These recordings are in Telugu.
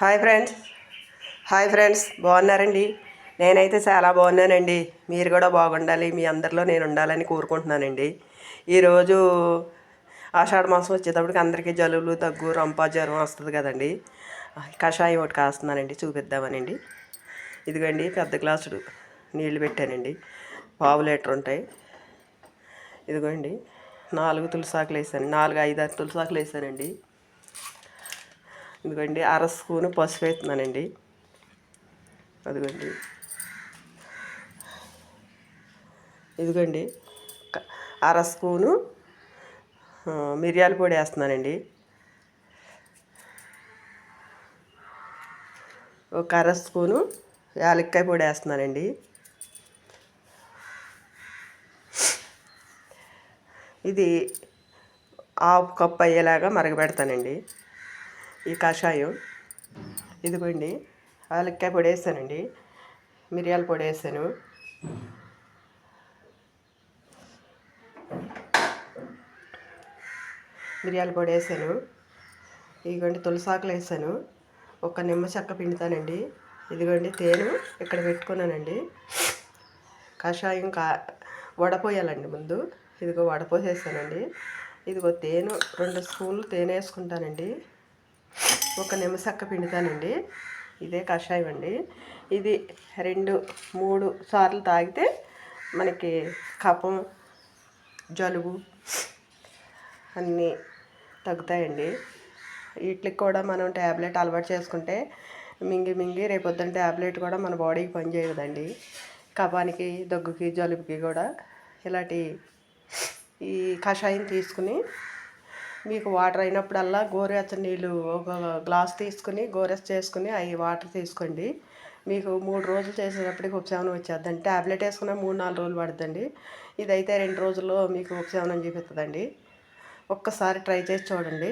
Hi friends. Hi friends. బాగున్నారండి? నేనైతే చాలా బాగున్నానండి. మీరు కూడా బాగుండాలి. మీ అందరిలో నేను ఉండాలని కోరుకుంటున్నానండి. ఈరోజు ఆషాఢ మాసం వచ్చేటప్పటికి అందరికీ జలుబులు దగ్గు రంప జ్వరం వస్తుంది కదండి. కషాయం ఒకటి కాస్తున్నానండి. చూపిద్దామనండి. ఇదిగోండి పెద్ద గ్లాసుడు నీళ్ళు పెట్టానండి. పావు లీటర్ ఉంటాయి. ఇదిగోండి నాలుగు తులసాకులు వేసాను. నాలుగు ఐదు ఆరు తులసాకులు వేసానండి. ఇదిగోండి అర స్పూను పసుపు వేస్తున్నానండి. అదిగోండి. ఇదిగోండి అర స్పూను మిరియాల పొడి వేస్తున్నానండి. ఒక అర స్పూను యాలక్కాయ పొడి వేస్తున్నానండి. ఇది హాఫ్ కప్పు అయ్యేలాగా మరగబెడతానండి. ఈ కషాయం ఇదిగోండి యాలక్కాయ పొడి వేసానండి మిరియాల పొడి వేసాను మిరియాల పొడి వేసాను ఇదిగోండి తులసాకులు వేసాను ఒక నిమ్మ చెక్క పిండుతానండి. ఇదిగోండి తేను ఇక్కడ పెట్టుకున్నానండి. కషాయం కా వడపోయాలండి ముందు. ఇదిగో వడపోసేసానండి. ఇదిగో తేను రెండు స్పూన్లు తేనె వేసుకుంటానండి. ఒక నిమ్మసక్క పిండుతానండి. ఇదే కషాయం అండి ఇది రెండు మూడు సార్లు తాగితే మనకి కఫం జలుబు అన్నీ తగ్గుతాయండి. వీటికి కూడా మనం ట్యాబ్లెట్ అలవాటు చేసుకుంటే మింగి మింగి రేపొద్దున ట్యాబ్లెట్ కూడా మన బాడీకి పనిచేయదండి కఫానికి దగ్గుకి జలుబుకి కూడా ఇలాంటి ఈ కషాయం తీసుకుని మీకు వాటర్ అయినప్పుడల్లా గోరువెచ్చని నీళ్ళు ఒక గ్లాస్ తీసుకుని గోరెస్ చేసుకుని అవి వాటర్ తీసుకోండి. మీకు మూడు రోజులు చేసేటప్పటికి ఉపశమనం వచ్చేద్దండి. ట్యాబ్లెట్ వేసుకున్న మూడు నాలుగు రోజులు పడుతుంది ఇదైతే రెండు రోజుల్లో మీకు ఉపశమనం చూపిస్తుందండి ఒక్కసారి ట్రై చేసి చూడండి.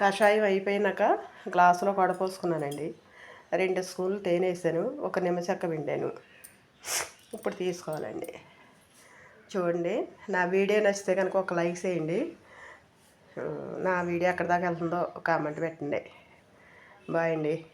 కషాయం అయిపోయినాక గ్లాసులో పడపోసుకున్నానండి. రెండు స్పూన్లు తేనె వేసాను. ఒక నిమ్మచెక్క పిండాను. ఇప్పుడు తీసుకోవాలండి. చూడండి. నా వీడియో నచ్చితే కనుక ఒక లైక్ చేయండి. నా వీడియో ఎక్కడి దాకా వెళ్తుందో ఒక కామెంట్ పెట్టండి. బాయ్ అండి.